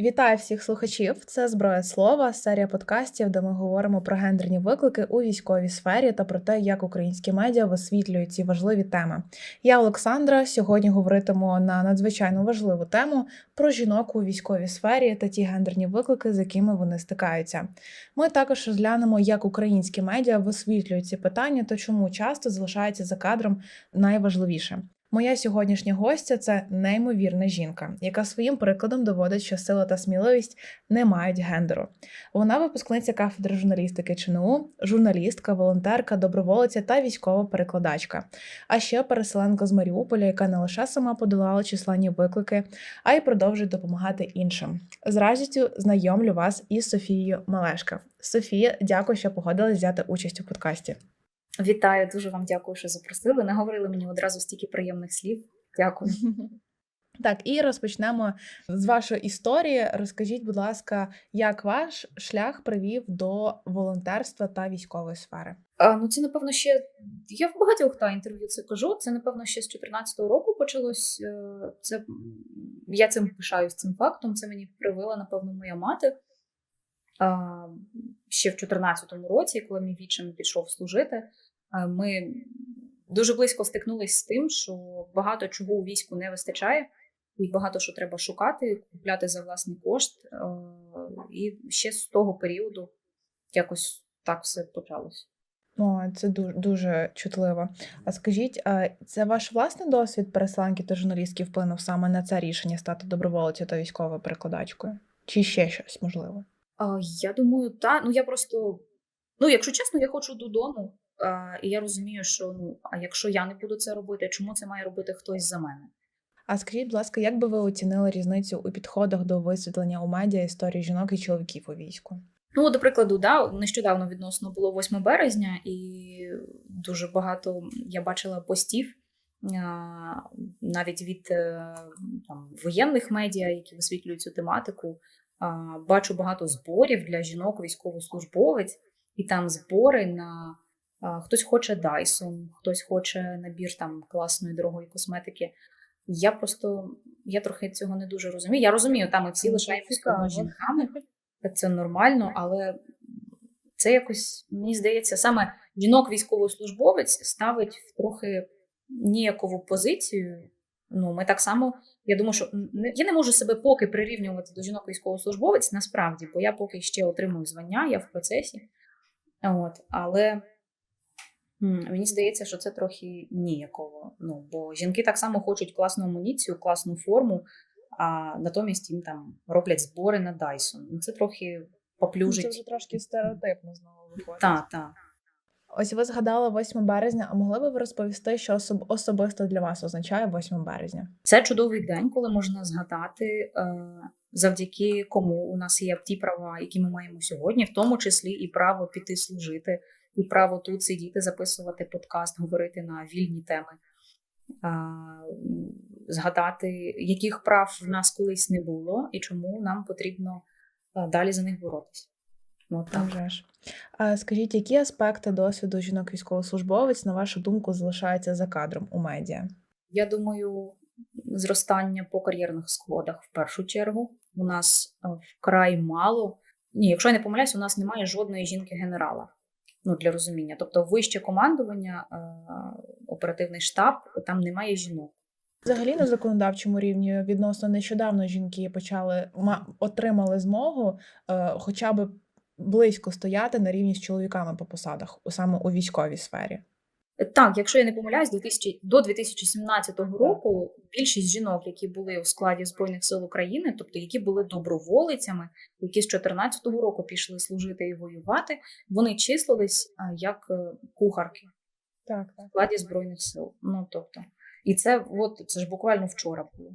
Вітаю всіх слухачів! Це зброя слова, серія подкастів, де ми говоримо про гендерні виклики у військовій сфері та про те, як українські медіа висвітлюють ці важливі теми. Я Олександра. Сьогодні говоритиму на надзвичайно важливу тему про жінок у військовій сфері та ті гендерні виклики, з якими вони стикаються. Ми також розглянемо, як українські медіа висвітлюють ці питання та чому часто залишається за кадром найважливіше. Моя сьогоднішня гостя це неймовірна жінка, яка своїм прикладом доводить, що сила та сміливість не мають гендеру. Вона випускниця кафедри журналістики ЧНУ, журналістка, волонтерка, доброволиця та військова перекладачка. А ще переселенка з Маріуполя, яка не лише сама подолала численні виклики, а й продовжує допомагати іншим. З радістю знайомлю вас із Софією Малешка. Софія, дякую, що погодилась взяти участь у подкасті. Вітаю, дуже вам дякую, що запросили. Наговорили мені одразу стільки приємних слів. Дякую. Так, і розпочнемо з вашої історії. Розкажіть, будь ласка, як ваш шлях привів до волонтерства та військової сфери? А, ну, це напевно ще я в багатьох та інтерв'ю це кажу. Це напевно ще з 2014 року почалось. Е, це я цим пишаюсь цим фактом. Це мені привела, напевно, моя мати. Ще в 2014 році, коли мій вічим пішов служити, ми дуже близько стикнулися з тим, що багато чого у війську не вистачає, і багато що треба шукати, купляти за власний кошт. І ще з того періоду якось так все почалось. О, це дуже дуже чутливо. А скажіть, це ваш власний досвід пересланки та журналістки вплинув саме на це рішення стати доброволицею та військовою перекладачкою? Чи ще щось можливо? Я думаю, так. Ну я просто, ну, якщо чесно, я хочу додому. А, І я розумію, що ну, а якщо я не буду це робити, чому це має робити хтось за мене? А скажіть, будь ласка, як би ви оцінили різницю у підходах до висвітлення у медіа історії жінок і чоловіків у війську? Ну, до прикладу, да, нещодавно відносно було 8 березня, і дуже багато я бачила постів навіть від е, там, воєнних медіа, які висвітлюють цю тематику. Бачу багато зборів для жінок, військовослужбовець, і там збори на хтось хоче Dyson, хтось хоче набір там класної дорогої косметики. Я просто я трохи цього не дуже розумію. Я розумію, там ми всі лишаємося жінками, це нормально, але це якось, мені здається, саме жінок-військовослужбовець ставить в трохи ніякову позицію. Ну, ми так само, я думаю, що не, я не можу себе поки прирівнювати до жінок військовослужбовець, насправді, бо я поки ще отримую звання, я в процесі. От, Але Мені здається, що це трохи ніяково. Ну, бо жінки так само хочуть класну амуніцію, класну форму, а натомість їм там роблять збори на Dyson. Ну, це трохи поплюжить. Це вже трошки стереотипно знову виходить. Так, так. Ось ви згадали 8 березня, а могли би ви розповісти, що особ... особисто для вас означає 8 березня? Це чудовий день, коли можна згадати, е, завдяки кому у нас є ті права, які ми маємо сьогодні, в тому числі і право піти служити і право тут сидіти, записувати подкаст, говорити на вільні теми, згадати, яких прав в нас колись не було, і чому нам потрібно далі за них боротися. Ну, так. А Скажіть, які аспекти досвіду жінок військовослужбовець, на вашу думку, залишаються за кадром у медіа? Я думаю, зростання по кар'єрних сходах в першу чергу. У нас вкрай мало. Ні, якщо я не помиляюсь, у нас немає жодної жінки-генерала ну, для розуміння. Тобто, вище командування, е, оперативний штаб, там немає жінок. Взагалі на законодавчому рівні відносно нещодавно жінки почали отримали змогу, е, хоча б близько стояти на рівні з чоловіками по посадах, саме у військовій сфері. Так, якщо я не помиляюсь, 2000, до 2017 року більшість жінок, які були у складі збройних сил України, тобто які були доброволицями, які з 2014 року пішли служити і воювати, вони числились як е, кухарки так, так. у складі збройних сил. Ну тобто, і це от це ж буквально вчора було.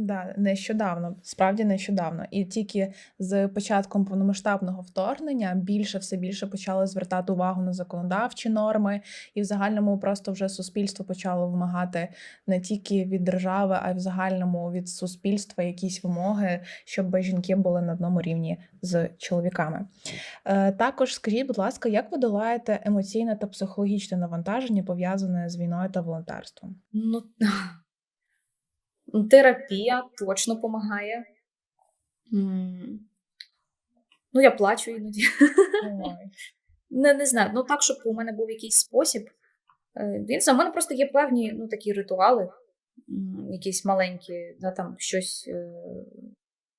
Да, нещодавно, справді нещодавно, і тільки з початком повномасштабного вторгнення більше все більше почали звертати увагу на законодавчі норми, і в загальному просто вже суспільство почало вимагати не тільки від держави, а й в загальному від суспільства якісь вимоги, щоб жінки були на одному рівні з чоловіками. Е, також скажіть, будь ласка, як ви долаєте емоційне та психологічне навантаження пов'язане з війною та волонтерством? Ну Терапія точно допомагає. М, Ну, я плачу іноді. Ой. Не, не знаю. Ну так, щоб у мене був якийсь спосіб. Е, Я у мене просто є певні ну, такі ритуали, якісь маленькі, да, там щось. е,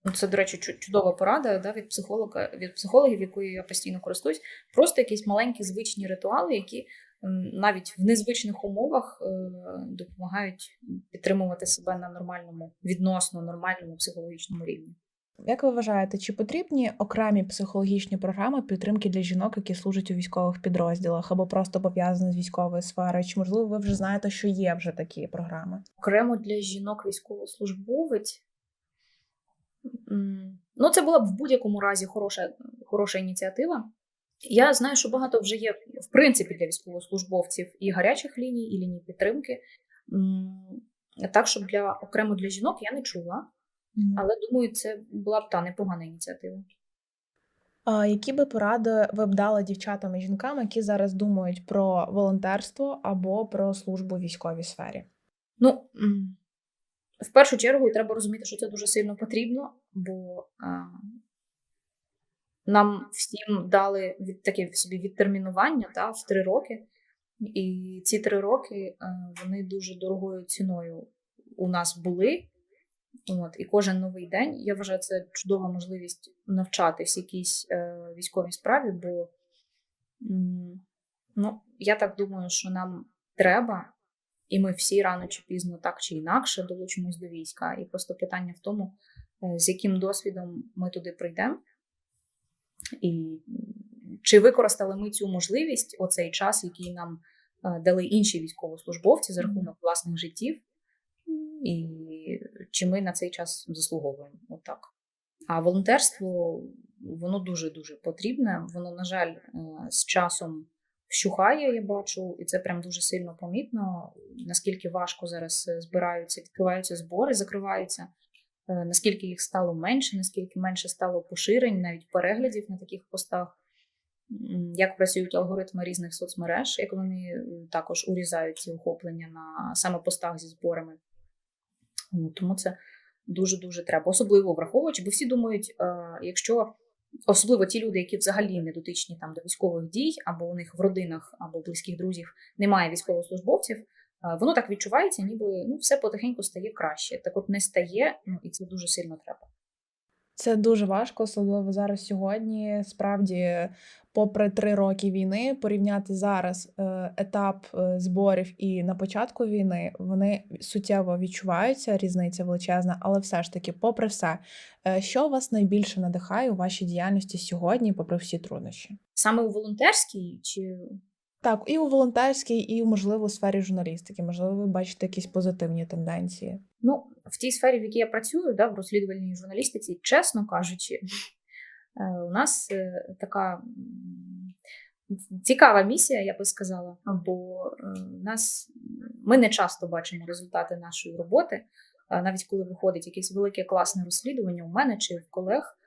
Ну, це, до речі, чудова порада да, від психолога, від психологів, якою я постійно користуюсь. Просто якісь маленькі звичні ритуали, які навіть в незвичних умовах е, допомагають підтримувати себе на нормальному, відносно нормальному психологічному рівні. Як ви вважаєте, чи потрібні окремі психологічні програми підтримки для жінок, які служать у військових підрозділах або просто пов'язані з військовою сферою? Чи можливо ви вже знаєте, що є вже такі програми? окремо для жінок військовослужбовець. Ну, це була б в будь-якому разі хороша, хороша ініціатива. Я знаю, що багато вже є, в принципі, для військовослужбовців і гарячих ліній, і ліній підтримки. Так, щоб для окремо для жінок я не чула, але думаю, це була б та непогана ініціатива. А які би поради ви б дали дівчатам і жінкам, які зараз думають про волонтерство або про службу в військовій сфері? Ну, в першу чергу треба розуміти, що це дуже сильно потрібно, бо нам всім дали від таке собі відтермінування та, в три роки. І ці три роки вони дуже дорогою ціною у нас були. От, і кожен новий день я вважаю, це чудова можливість навчатись якійсь е, військовій справі, бо ну, я так думаю, що нам треба і ми всі рано чи пізно так чи інакше долучимось до війська. І просто питання в тому, е, з яким досвідом ми туди прийдемо, і чи використали ми цю можливість оцей час, який нам е, дали інші військовослужбовці за рахунок власних життів, і чи ми на цей час заслуговуємо отак. А волонтерство воно дуже дуже потрібне. Воно, на жаль, е, з часом вщухає, я бачу, і це прям дуже сильно помітно. Наскільки важко зараз збираються, відкриваються збори, закриваються. Е, Наскільки їх стало менше, наскільки менше стало поширень, навіть переглядів на таких постах, як працюють алгоритми різних соцмереж, як вони також урізають ці охоплення на саме постах зі зборами. Ну, Тому це дуже дуже треба, особливо враховуючи, бо всі думають, е, якщо особливо ті люди, які взагалі не дотичні там до військових дій, або у них в родинах або близьких друзів немає військовослужбовців, воно так відчувається, ніби ну все потихеньку стає краще. Так от не стає, ну і це дуже сильно треба. Це дуже важко, особливо зараз сьогодні. Справді, попри три роки війни, порівняти зараз е, етап е, зборів і на початку війни вони суттєво відчуваються, різниця величезна, але все ж таки, попри все, е, що вас найбільше надихає у вашій діяльності сьогодні, попри всі труднощі? Саме у волонтерській чи Так, і у волонтерській, і можливо у сфері журналістики. Можливо, ви бачите якісь позитивні тенденції. ну в тій сфері, в якій я працюю, да, в розслідувальній журналістиці, чесно кажучи, е, у нас е, така цікава місія, я би сказала, бо е, нас ми не часто бачимо результати нашої роботи. Навіть коли виходить якесь велике класне розслідування у мене чи в колег,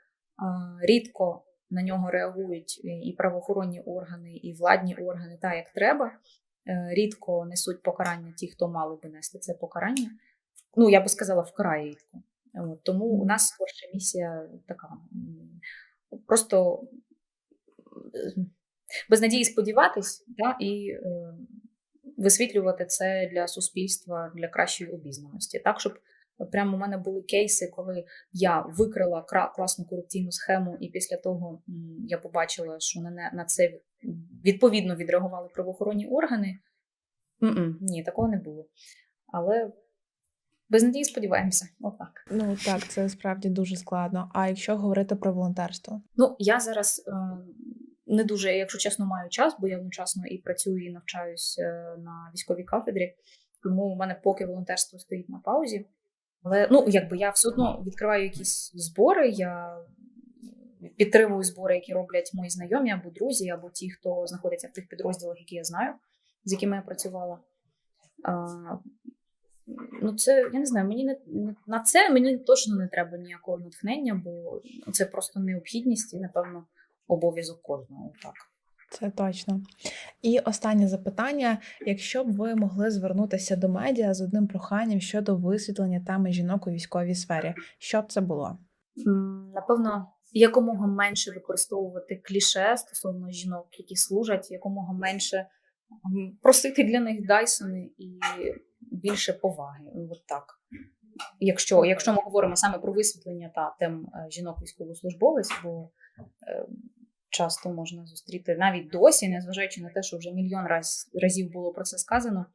рідко на нього реагують і правоохоронні органи, і владні органи, так як треба. Е, Рідко несуть покарання ті, хто мали би нести це покарання. Ну, я би сказала, вкрай рідко. От, тому у нас творча місія така. Просто е, без надії сподіватись, да, і е, висвітлювати це для суспільства для кращої обізнаності. Так, щоб прямо у мене були кейси, коли я викрила класну корупційну схему, і після того я побачила, що на, на це відповідно відреагували правоохоронні органи. Ні, такого не було. Але без надії сподіваємося. Отак. Ну так, це справді дуже складно. А якщо говорити про волонтерство? Ну, я зараз е, не дуже, якщо чесно, маю час, бо я одночасно і працюю, і навчаюсь е, на військовій кафедрі. Тому у мене поки волонтерство стоїть на паузі. Але ну, якби я все одно відкриваю якісь збори, я підтримую збори, які роблять мої знайомі або друзі, або ті, хто знаходиться в тих підрозділах, які я знаю, з якими я працювала. А, ну, це я не знаю, мені не на це мені точно не треба ніякого натхнення, бо це просто необхідність і, напевно, обов'язок кожного. Так. Це точно. І останнє запитання: якщо б ви могли звернутися до медіа з одним проханням щодо висвітлення теми жінок у військовій сфері, що б це було? Напевно, якомога менше використовувати кліше стосовно жінок, які служать, якомога менше просити для них Дайсони і більше поваги. От так. Якщо, якщо ми говоримо саме про висвітлення та тем е, жінок військовослужбовець, бо е, часто можна зустріти навіть досі, незважаючи на те, що вже мільйон раз, разів було про це сказано,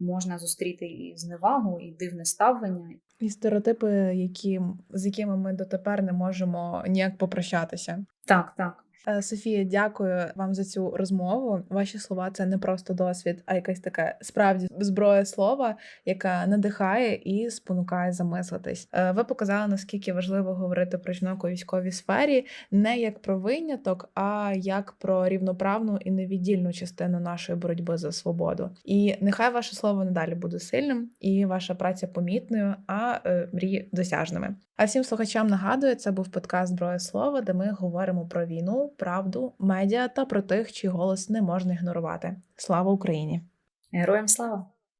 можна зустріти і зневагу, і дивне ставлення, І стереотипи, які, з якими ми дотепер не можемо ніяк попрощатися. Так, так. Е, Софія, дякую вам за цю розмову. Ваші слова це не просто досвід, а якась така справді зброя слова, яка надихає і спонукає замислитись. Е, Ви показали наскільки важливо говорити про жінок у військовій сфері не як про виняток, а як про рівноправну і невіддільну частину нашої боротьби за свободу. І нехай ваше слово надалі буде сильним, і ваша праця помітною, а е, мрії досяжними. А всім слухачам нагадую, це був подкаст Зброя слова, де ми говоримо про війну, правду, медіа та про тих, чий голос не можна ігнорувати. Слава Україні! Героям слава!